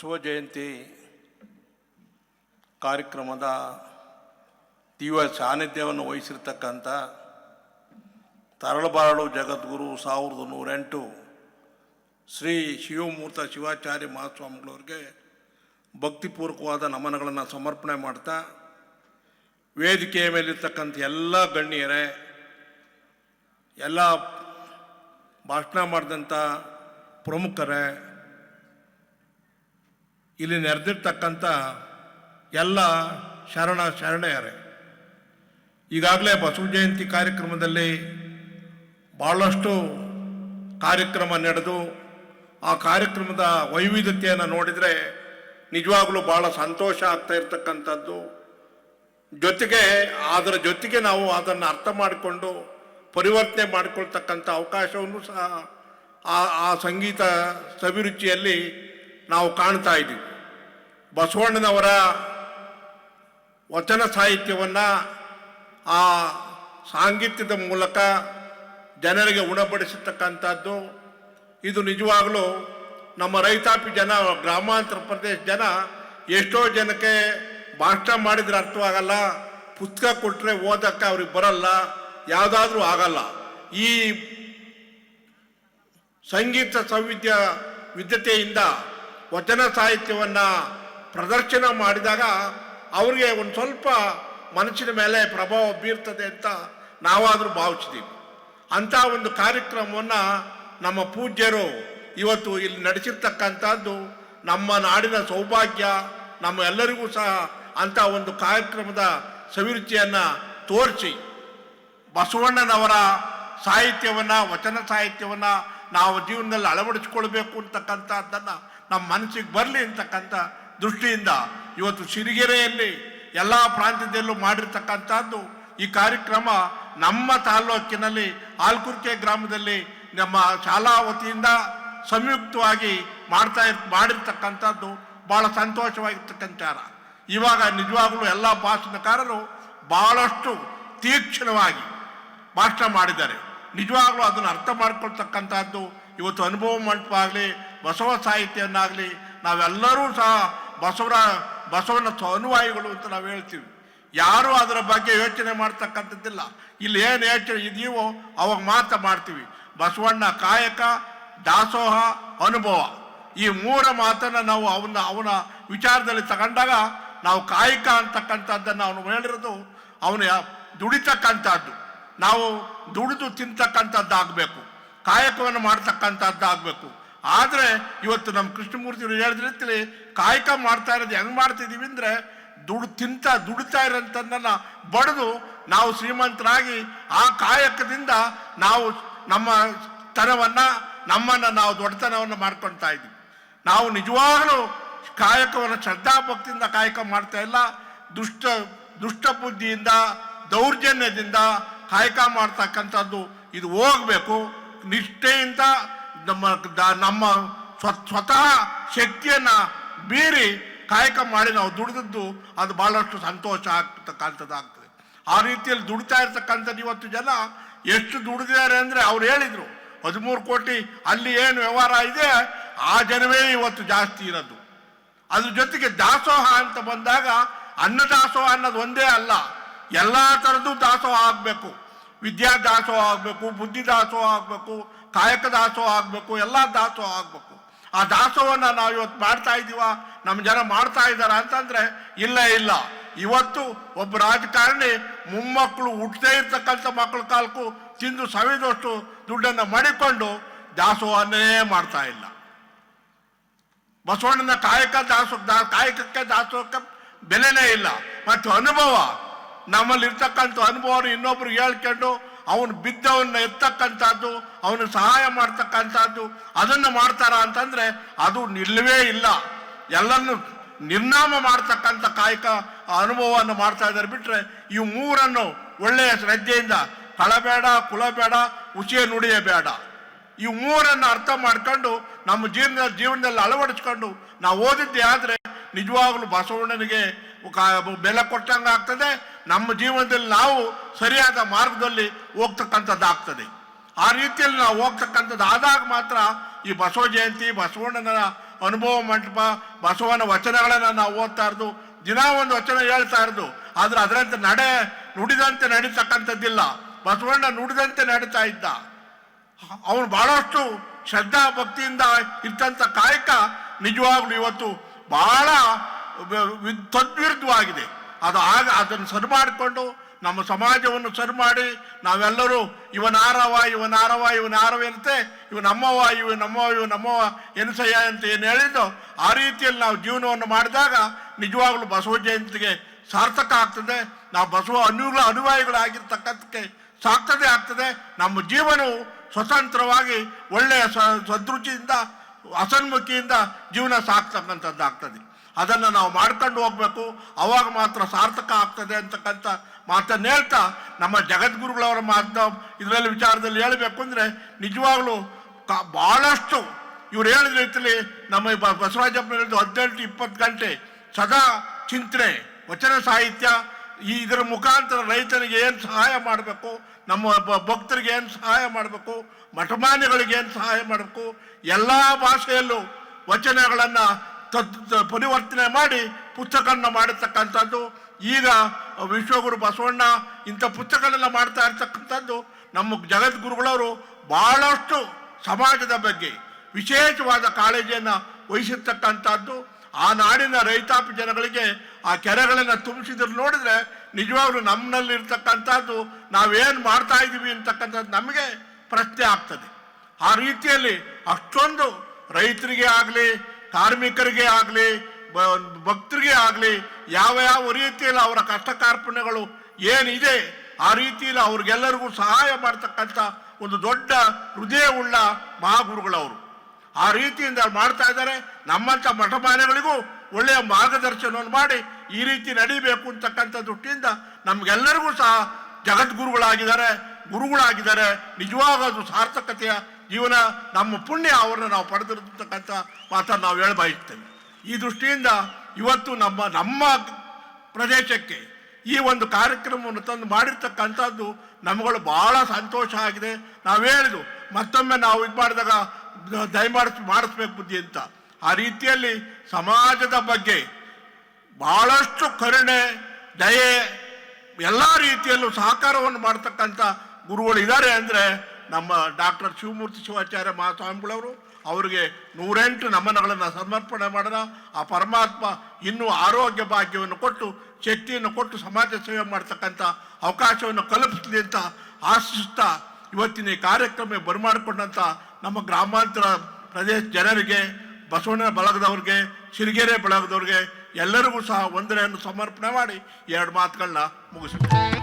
ಬಸವ ಜಯಂತಿ ಕಾರ್ಯಕ್ರಮದ ತೀವ್ರ ಸಾನ್ನಿಧ್ಯವನ್ನು ವಹಿಸಿರ್ತಕ್ಕಂಥ ತರಳಬಾಳು ಜಗದ್ಗುರು ಸಾವಿರದ ನೂರೆಂಟು ಶ್ರೀ ಶಿವಮೂರ್ತ ಶಿವಾಚಾರ್ಯ ಮಹಾಸ್ವಾಮಿಗಳವ್ರಿಗೆ ಭಕ್ತಿಪೂರ್ವಕವಾದ ನಮನಗಳನ್ನು ಸಮರ್ಪಣೆ ಮಾಡ್ತಾ ವೇದಿಕೆಯ ಮೇಲಿರ್ತಕ್ಕಂಥ ಎಲ್ಲ ಗಣ್ಯರೇ, ಎಲ್ಲ ಭಾಷಣ ಮಾಡಿದಂಥ ಪ್ರಮುಖರೇ ಇಲ್ಲಿ ನೆರೆದಿರ್ತಕ್ಕಂಥ ಎಲ್ಲ ಶರಣ ಶರಣೆಯರೇ. ಈಗಾಗಲೇ ಬಸವ ಜಯಂತಿ ಕಾರ್ಯಕ್ರಮದಲ್ಲಿ ಭಾಳಷ್ಟು ಕಾರ್ಯಕ್ರಮ ನಡೆದು, ಆ ಕಾರ್ಯಕ್ರಮದ ವೈವಿಧ್ಯತೆಯನ್ನು ನೋಡಿದರೆ ನಿಜವಾಗಲೂ ಭಾಳ ಸಂತೋಷ ಆಗ್ತಾ ಇರ್ತಕ್ಕಂಥದ್ದು. ಜೊತೆಗೆ ಅದರ ಜೊತೆಗೆ ನಾವು ಅದನ್ನು ಅರ್ಥ ಮಾಡಿಕೊಂಡು ಪರಿವರ್ತನೆ ಮಾಡಿಕೊಳ್ತಕ್ಕಂಥ ಅವಕಾಶವನ್ನು ಸಹ ಆ ಆ ಸಂಗೀತ ಸವಿರುಚಿಯಲ್ಲಿ ನಾವು ಕಾಣ್ತಾ ಇದ್ದೀವಿ. ಬಸವಣ್ಣನವರ ವಚನ ಸಾಹಿತ್ಯವನ್ನು ಆ ಸಾಂಗಿತ್ಯದ ಮೂಲಕ ಜನರಿಗೆ ಉಣಬಡಿಸತಕ್ಕಂಥದ್ದು. ಇದು ನಿಜವಾಗಲೂ ನಮ್ಮ ರೈತಾಪಿ ಜನ, ಗ್ರಾಮಾಂತರ ಪ್ರದೇಶ ಜನ ಎಷ್ಟೋ ಜನಕ್ಕೆ ಭಾಷಣ ಮಾಡಿದರೆ ಅರ್ಥವಾಗಲ್ಲ. ಪುಸ್ತಕ ಕೊಟ್ಟರೆ ಓದಕ್ಕೆ ಅವ್ರಿಗೆ ಬರಲ್ಲ. ಯಾವುದಾದ್ರೂ ಆಗಲ್ಲ. ಈ ಸಂಗೀತ ಸೌವಿಧ್ಯ ವಿದ್ಯತೆಯಿಂದ ವಚನ ಸಾಹಿತ್ಯವನ್ನು ಪ್ರದರ್ಶನ ಮಾಡಿದಾಗ ಅವ್ರಿಗೆ ಒಂದು ಸ್ವಲ್ಪ ಮನಸ್ಸಿನ ಮೇಲೆ ಪ್ರಭಾವ ಬೀರ್ತದೆ ಅಂತ ನಾವಾದರೂ ಭಾವಿಸಿದ್ದೀವಿ ಅಂಥ ಒಂದು ಕಾರ್ಯಕ್ರಮವನ್ನು ನಮ್ಮ ಪೂಜ್ಯರು ಇವತ್ತು ಇಲ್ಲಿ ನಡೆಸಿರ್ತಕ್ಕಂಥದ್ದು ನಮ್ಮ ನಾಡಿನ ಸೌಭಾಗ್ಯ, ನಮ್ಮ ಎಲ್ಲರಿಗೂ ಸಹ ಅಂಥ ಒಂದು ಕಾರ್ಯಕ್ರಮದ ಸವಿರುಚಿಯನ್ನು ತೋರಿಸಿ ಬಸವಣ್ಣನವರ ಸಾಹಿತ್ಯವನ್ನು, ವಚನ ಸಾಹಿತ್ಯವನ್ನು ನಾವು ಜೀವನದಲ್ಲಿ ಅಳವಡಿಸ್ಕೊಳ್ಬೇಕು ಅಂತಕ್ಕಂಥದ್ದನ್ನು ನಮ್ಮ ಮನಸ್ಸಿಗೆ ಬರಲಿ ಅಂತಕ್ಕಂಥ ದೃಷ್ಟಿಯಿಂದ ಇವತ್ತು ಸಿರಿಗೆರೆಯಲ್ಲಿ ಎಲ್ಲ ಪ್ರಾಂತ್ಯದಲ್ಲೂ ಮಾಡಿರ್ತಕ್ಕಂಥದ್ದು ಈ ಕಾರ್ಯಕ್ರಮ ನಮ್ಮ ತಾಲ್ಲೂಕಿನಲ್ಲಿ ಆಲ್ಕುರ್ಕೆ ಗ್ರಾಮದಲ್ಲಿ ನಮ್ಮ ಶಾಲಾ ವತಿಯಿಂದ ಸಂಯುಕ್ತವಾಗಿ ಮಾಡ್ತಾ ಇರ್, ಮಾಡಿರ್ತಕ್ಕಂಥದ್ದು ಭಾಳ ಸಂತೋಷವಾಗಿರ್ತಕ್ಕಂಥ ಇವಾಗ ನಿಜವಾಗಲೂ ಎಲ್ಲ ಭಾಷಣಕಾರರು ಭಾಳಷ್ಟು ತೀಕ್ಷ್ಣವಾಗಿ ಭಾಷಣ ಮಾಡಿದ್ದಾರೆ. ನಿಜವಾಗ್ಲೂ ಅದನ್ನು ಅರ್ಥ ಮಾಡ್ಕೊಳ್ತಕ್ಕಂಥದ್ದು ಇವತ್ತು ಅನುಭವ ಮಂಟಪ ಆಗಲಿ, ಬಸವ ಸಾಹಿತ್ಯವನ್ನಾಗಲಿ ನಾವೆಲ್ಲರೂ ಸಹ ಬಸವರ ಬಸವನ ಅನುವಾಯಿಗಳು ಅಂತ ನಾವು ಹೇಳ್ತೀವಿ. ಯಾರೂ ಅದರ ಬಗ್ಗೆ ಯೋಚನೆ ಮಾಡ್ತಕ್ಕಂಥದ್ದಿಲ್ಲ. ಇಲ್ಲಿ ಏನು ಯೋಚನೆ ಇದೆಯೋ ಅವಾಗ ಮಾತ್ರ ಮಾಡ್ತೀವಿ. ಬಸವಣ್ಣ ಕಾಯಕ, ದಾಸೋಹ, ಅನುಭವ. ಈ ಮೂರ ಮಾತನ್ನು ನಾವು ಅವನ ಅವನ ವಿಚಾರದಲ್ಲಿ ತಗೊಂಡಾಗ ನಾವು ಕಾಯಕ ಅಂತಕ್ಕಂಥದ್ದನ್ನು ಅವನು ಹೇಳಿರೋದು ಅವನು ದುಡಿತಕ್ಕಂಥದ್ದು. ನಾವು ದುಡಿದು ತಿಂತಕ್ಕಂಥದ್ದಾಗಬೇಕು. ಕಾಯಕವನ್ನು ಮಾಡ್ತಕ್ಕಂಥದ್ದಾಗಬೇಕು. ಆದರೆ ಇವತ್ತು ನಮ್ಮ ಕೃಷ್ಣಮೂರ್ತಿ ಹೇಳಿದ ರೀತಿಲಿ ಕಾಯಕ ಮಾಡ್ತಾ ಇರೋದು ಹೆಂಗೆ ಮಾಡ್ತಿದ್ದೀವಿ ಅಂದರೆ ದುಡ್ಡು ತಿಂತ ದುಡಿತಾ ಇರೋಂಥದ್ದನ್ನು ಬಡಿದು ನಾವು ಶ್ರೀಮಂತರಾಗಿ ಆ ಕಾಯಕದಿಂದ ನಾವು ನಮ್ಮ ತನವನ್ನು, ನಮ್ಮನ್ನು ನಾವು ದೊಡ್ಡತನವನ್ನು ಮಾಡ್ಕೊಳ್ತಾ ಇದ್ದೀವಿ. ನಾವು ನಿಜವಾಗಲೂ ಕಾಯಕವನ್ನು ಶ್ರದ್ಧಾಭಕ್ತಿಯಿಂದ ಕಾಯಕ ಮಾಡ್ತಾ ಇಲ್ಲ. ದುಷ್ಟ ದುಷ್ಟ ಬುದ್ಧಿಯಿಂದ, ದೌರ್ಜನ್ಯದಿಂದ ಕಾಯಕ ಮಾಡ್ತಕ್ಕಂಥದ್ದು ಇದು ಹೋಗಬೇಕು. ನಿಷ್ಠೆಯಿಂದ ನಮ್ಮ ನಮ್ಮ ಸ್ವ, ಸ್ವತಃ ಶಕ್ತಿಯನ್ನು ಬೀರಿ ಕಾಯಕ ಮಾಡಿ ನಾವು ದುಡಿದದ್ದು ಅದು ಭಾಳಷ್ಟು ಸಂತೋಷ ಆಗ್ತಕ್ಕಂಥದ್ದಾಗ್ತದೆ. ಆ ರೀತಿಯಲ್ಲಿ ದುಡಿತಾ ಇರ್ತಕ್ಕಂಥದ್ದು ಇವತ್ತು ಜನ ಎಷ್ಟು ದುಡಿದಿದ್ದಾರೆ ಅಂದರೆ ಅವ್ರು ಹೇಳಿದರು, ಹದಿಮೂರು ಕೋಟಿ ಅಲ್ಲಿ ಏನು ವ್ಯವಹಾರ ಇದೆ, ಆ ಜನವೇ ಇವತ್ತು ಜಾಸ್ತಿ ಇರೋದು. ಅದ್ರ ಜೊತೆಗೆ ದಾಸೋಹ ಅಂತ ಬಂದಾಗ ಅನ್ನ ದಾಸೋಹ ಅನ್ನೋದು ಒಂದೇ ಅಲ್ಲ, ಎಲ್ಲ ಥರದ್ದು ದಾಸೋಹ ಆಗಬೇಕು. ವಿದ್ಯಾ ದಾಸೋಹ ಆಗಬೇಕು, ಬುದ್ಧಿ ದಾಸೋಹ ಆಗಬೇಕು ಕಾಯಕ ದಾಸೋಹ ಆಗಬೇಕು, ಎಲ್ಲ ದಾಸೋಹ ಆಗಬೇಕು. ಆ ದಾಸೋಹವನ್ನು ನಾವು ಇವತ್ತು ಮಾಡ್ತಾ ಇದ್ದೀವ ನಮ್ಮ ಜನ ಮಾಡ್ತಾ ಇದ್ದಾರ ಅಂತಂದರೆ ಇಲ್ಲ ಇಲ್ಲ. ಇವತ್ತು ಒಬ್ಬ ರಾಜಕಾರಣಿ ಮೊಮ್ಮಕ್ಕಳು ಹುಟ್ಟದೇ ಇರ್ತಕ್ಕಂಥ ಮಕ್ಕಳ ಕಾಲಕ್ಕೂ ತಿಂದು ಸವಿದಷ್ಟು ದುಡ್ಡನ್ನು ಮಾಡಿಕೊಂಡು ದಾಸೋಹನೇ ಮಾಡ್ತಾ ಇಲ್ಲ. ಬಸವಣ್ಣನ ಕಾಯಕ ದಾಸೋ ಕಾಯಕಕ್ಕೆ ದಾಸೋಹಕ್ಕೆ ಬೆಲೆನೇ ಇಲ್ಲ. ಮತ್ತು ಅನುಭವ ನಮ್ಮಲ್ಲಿ ಇರ್ತಕ್ಕಂಥ ಅನುಭವನ ಇನ್ನೊಬ್ರು ಹೇಳ್ಕೊಂಡು ಅವನು ಬಿದ್ದವನ್ನ ಎತ್ತಕ್ಕಂಥದ್ದು, ಅವನು ಸಹಾಯ ಮಾಡ್ತಕ್ಕಂಥದ್ದು, ಅದನ್ನು ಮಾಡ್ತಾರ ಅಂತಂದ್ರೆ ಅದು ನಿಲ್ಲವೇ ಇಲ್ಲ. ಎಲ್ಲನ್ನು ನಿರ್ನಾಮ ಮಾಡ್ತಕ್ಕಂಥ ಕಾಯಕ ಅನುಭವವನ್ನು ಮಾಡ್ತಾ ಇದ್ದಾರೆ. ಬಿಟ್ರೆ ಇವು ಮೂರನ್ನು ಒಳ್ಳೆಯ ಶ್ರದ್ಧೆಯಿಂದ ಕಳಬೇಡ ಕುಲಬೇಡ ಉಚಿಯ ನುಡಿಯ ಬೇಡ ಈ ಮೂರನ್ನು ಅರ್ಥ ಮಾಡ್ಕೊಂಡು ನಮ್ಮ ಜೀವನ ಜೀವನದಲ್ಲಿ ಅಳವಡಿಸ್ಕೊಂಡು ನಾವು ಓದಿದ್ದೆ ಆದರೆ ನಿಜವಾಗ್ಲೂ ಬಸವಣ್ಣನಿಗೆ ಬೆಲೆ ಕೊಟ್ಟಂಗೆ ಆಗ್ತದೆ ನಮ್ಮ ಜೀವನದಲ್ಲಿ ನಾವು ಸರಿಯಾದ ಮಾರ್ಗದಲ್ಲಿ ಹೋಗ್ತಕ್ಕಂಥದ್ದಾಗ್ತದೆ. ಆ ರೀತಿಯಲ್ಲಿ ನಾವು ಹೋಗ್ತಕ್ಕಂಥದ್ದು ಆದಾಗ ಮಾತ್ರ ಈ ಬಸವ ಜಯಂತಿ, ಬಸವಣ್ಣನ ಅನುಭವ ಮಂಟಪ, ಬಸವನ ವಚನಗಳನ್ನು ನಾವು ಓದ್ತಾ ಇರೋದು, ದಿನ ಒಂದು ವಚನ ಹೇಳ್ತಾ ಇರೋದು. ಆದರೆ ಅದರಂತೆ ನಡೆ, ನುಡಿದಂತೆ ನಡೀತಕ್ಕಂಥದ್ದಿಲ್ಲ. ಬಸವಣ್ಣ ನುಡಿದಂತೆ ನಡೀತಾ ಇದ್ದ. ಅವನು ಬಹಳಷ್ಟು ಶ್ರದ್ಧಾ ಭಕ್ತಿಯಿಂದ ಇರ್ತಂಥ ಕಾಯಕ ನಿಜವಾಗ್ಲೂ ಇವತ್ತು ಬಹಳ ತದ್ವಿರುದ್ಧವಾಗಿದೆ. ಅದು ಆಗ ಅದನ್ನು ಸರಿ ಮಾಡಿಕೊಂಡು ನಮ್ಮ ಸಮಾಜವನ್ನು ಸರಿ ಮಾಡಿ ನಾವೆಲ್ಲರೂ ಇವನ ಆರವ ಇವನ ಆರವ, ಇವನ ಇವನಮ್ಮವ ಇವನಮ್ಮವ ಇವ ನಮ್ಮವ ಇವ ನಮ್ಮವ ಎನಿಸಯ್ಯ ಅಂತ ಏನು ಹೇಳಿದ್ದು, ಆ ರೀತಿಯಲ್ಲಿ ನಾವು ಜೀವನವನ್ನು ಮಾಡಿದಾಗ ನಿಜವಾಗ್ಲೂ ಬಸವ ಜಯಂತಿಗೆ ಸಾರ್ಥಕ ಆಗ್ತದೆ. ನಾವು ಬಸವ ಅನುಗಳ ಅನುಯಾಯಿಗಳಾಗಿರ್ತಕ್ಕಂಥಕ್ಕೆ ಸಾಕ್ತದೆ ಆಗ್ತದೆ. ನಮ್ಮ ಜೀವನವು ಸ್ವತಂತ್ರವಾಗಿ ಒಳ್ಳೆಯ ಸ- ಸದೃಚಿಯಿಂದ ಅಸನ್ಮುಖಿಯಿಂದ ಜೀವನ ಸಾಕ್ತಕ್ಕಂಥದ್ದು ಆಗ್ತದೆ ಅದನ್ನು ನಾವು ಮಾಡ್ಕೊಂಡು ಹೋಗ್ಬೇಕು. ಅವಾಗ ಮಾತ್ರ ಸಾರ್ಥಕ ಆಗ್ತದೆ ಅಂತಕ್ಕಂಥ ಮಾತನ್ನು ಹೇಳ್ತಾ ನಮ್ಮ ಜಗದ್ಗುರುಗಳವರ ಮಾತನ್ನ ಇದರಲ್ಲಿ ವಿಚಾರದಲ್ಲಿ ಹೇಳಬೇಕು ಅಂದರೆ ನಿಜವಾಗ್ಲೂ ಕ ಭಾಳಷ್ಟು ಇವ್ರು ಹೇಳಿದ ರೀತಿಯಲ್ಲಿ ನಮ್ಮ ಈ ಬ- ಬಸವರಾಜಪ್ಪ ಹೇಳಿದ್ದು ಹದಿನೆಂಟು ಇಪ್ಪತ್ತು ಗಂಟೆ ಸದಾ ಚಿಂತನೆ, ವಚನ ಸಾಹಿತ್ಯ, ಈ ಇದರ ಮುಖಾಂತರ ರೈತನಿಗೆ ಏನು ಸಹಾಯ ಮಾಡಬೇಕು, ನಮ್ಮ ಭಕ್ತರಿಗೆ ಏನು ಸಹಾಯ ಮಾಡಬೇಕು, ಮಠಮಾನ್ಯಗಳಿಗೆ ಏನು ಸಹಾಯ ಮಾಡಬೇಕು, ಎಲ್ಲ ಭಾಷೆಯಲ್ಲೂ ವಚನಗಳನ್ನು ತದ್ ಪರಿವರ್ತನೆ ಮಾಡಿ ಪುಸ್ತಕಗಳನ್ನ ಮಾಡಿರ್ತಕ್ಕಂಥದ್ದು. ಈಗ ವಿಶ್ವಗುರು ಬಸವಣ್ಣ ಇಂಥ ಪುಸ್ತಕಗಳನ್ನ ಮಾಡ್ತಾ ಇರ್ತಕ್ಕಂಥದ್ದು ನಮ್ಮ ಜಗದ್ಗುರುಗಳವರು ಬಹಳಷ್ಟು ಸಮಾಜದ ಬಗ್ಗೆ ವಿಶೇಷವಾದ ಕಾಳಜಿಯನ್ನು ವಹಿಸಿರ್ತಕ್ಕಂಥದ್ದು. ಆ ನಾಡಿನ ರೈತಾಪಿ ಜನಗಳಿಗೆ ಆ ಕೆರೆಗಳನ್ನು ತುಂಬಿಸಿದ್ರು ನೋಡಿದ್ರೆ ನಿಜವಾಗ್ಲೂ ನಮ್ಮಲ್ಲಿ ಇರ್ತಕ್ಕಂಥದ್ದು ನಾವೇನು ಮಾಡ್ತಾ ಇದ್ದೀವಿ ಅಂತಕ್ಕಂಥದ್ದು ನಮಗೆ ಪ್ರಶ್ನೆ ಆಗ್ತದೆ. ಆ ರೀತಿಯಲ್ಲಿ ಅಷ್ಟೊಂದು ರೈತರಿಗೆ ಆಗಲಿ ಕಾರ್ಮಿಕರಿಗೆ ಆಗಲಿ ಭಕ್ತರಿಗೆ ಆಗಲಿ, ಯಾವ ಯಾವ ರೀತಿಯಲ್ಲಿ ಅವರ ಕಷ್ಟ ಕಾರ್ಪಣ್ಯಗಳು ಏನಿದೆ, ಆ ರೀತಿಯಲ್ಲಿ ಅವ್ರಿಗೆಲ್ಲರಿಗೂ ಸಹಾಯ ಮಾಡ್ತಕ್ಕಂಥ ಒಂದು ದೊಡ್ಡ ಹೃದಯವುಳ್ಳ ಮಹಾಗುರುಗಳವರು. ಆ ರೀತಿಯಿಂದ ಮಾಡ್ತಾ ಇದ್ದಾರೆ. ನಮ್ಮಂಥ ಮಠಮಾನ್ಯಗಳಿಗೂ ಒಳ್ಳೆಯ ಮಾರ್ಗದರ್ಶನವನ್ನು ಮಾಡಿ ಈ ರೀತಿ ನಡಿಬೇಕು ಅಂತಕ್ಕಂಥ ದೃಷ್ಟಿಯಿಂದ ನಮಗೆಲ್ಲರಿಗೂ ಸಹ ಜಗದ್ಗುರುಗಳಾಗಿದ್ದಾರೆ, ಗುರುಗಳಾಗಿದ್ದಾರೆ. ನಿಜವಾಗ ಅದು ಸಾರ್ಥಕತೆಯ ಜೀವನ ನಮ್ಮ ಪುಣ್ಯ ಅವರನ್ನು ನಾವು ಪಡೆದಿರತಕ್ಕಂಥ ಮಾತನ್ನು ನಾವು ಹೇಳಬಯಸ್ತೇವೆ. ಈ ದೃಷ್ಟಿಯಿಂದ ಇವತ್ತು ನಮ್ಮ ನಮ್ಮ ಪ್ರದೇಶಕ್ಕೆ ಈ ಒಂದು ಕಾರ್ಯಕ್ರಮವನ್ನು ತಂದು ಮಾಡಿರ್ತಕ್ಕಂಥದ್ದು ನಮಗಳು ಬಹಳ ಸಂತೋಷ ಆಗಿದೆ. ನಾವು ಹೇಳಿದು ಮತ್ತೊಮ್ಮೆ ನಾವು ಇದು ಮಾಡಿದಾಗ ದಯಮಾಡಿಸಿ ಮಾಡಿಸ್ಬೇಕು ಬುದ್ಧಿ ಅಂತ. ಆ ರೀತಿಯಲ್ಲಿ ಸಮಾಜದ ಬಗ್ಗೆ ಬಹಳಷ್ಟು ಕರುಣೆ, ದಯೆ, ಎಲ್ಲ ರೀತಿಯಲ್ಲೂ ಸಹಕಾರವನ್ನು ಮಾಡ್ತಕ್ಕಂಥ ಗುರುಗಳು ಇದ್ದಾರೆ ಅಂದರೆ ನಮ್ಮ ಡಾಕ್ಟರ್ ಶಿವಮೂರ್ತಿ ಶಿವಾಚಾರ್ಯ ಮಹಾಸ್ವಾಮಿಗಳವರು ಅವರಿಗೆ ನೂರೆಂಟು ನಮನಗಳನ್ನು ಸಮರ್ಪಣೆ ಮಾಡಿದ. ಆ ಪರಮಾತ್ಮ ಇನ್ನೂ ಆರೋಗ್ಯ ಭಾಗ್ಯವನ್ನು ಕೊಟ್ಟು, ಶಕ್ತಿಯನ್ನು ಕೊಟ್ಟು ಸಮಾಜ ಸೇವೆ ಮಾಡ್ತಕ್ಕಂಥ ಅವಕಾಶವನ್ನು ಕಲ್ಪಿಸಲಿ ಅಂತ ಆಶಿಸುತ್ತಾ ಇವತ್ತಿನ ಈ ಕಾರ್ಯಕ್ರಮ ಬರಮಾಡಿಕೊಂಡಂಥ ನಮ್ಮ ಗ್ರಾಮಾಂತರ ಪ್ರದೇಶ ಜನರಿಗೆ, ಬಸವಣ್ಣ ಬಳಗದವ್ರಿಗೆ, ಸಿರಿಗೆರೆ ಬಳಗದವ್ರಿಗೆ ಎಲ್ಲರಿಗೂ ಸಹ ವಂದನೆಯನ್ನು ಸಮರ್ಪಣೆ ಮಾಡಿ ಎರಡು ಮಾತುಗಳನ್ನ ಮುಗಿಸ್ತೀನಿ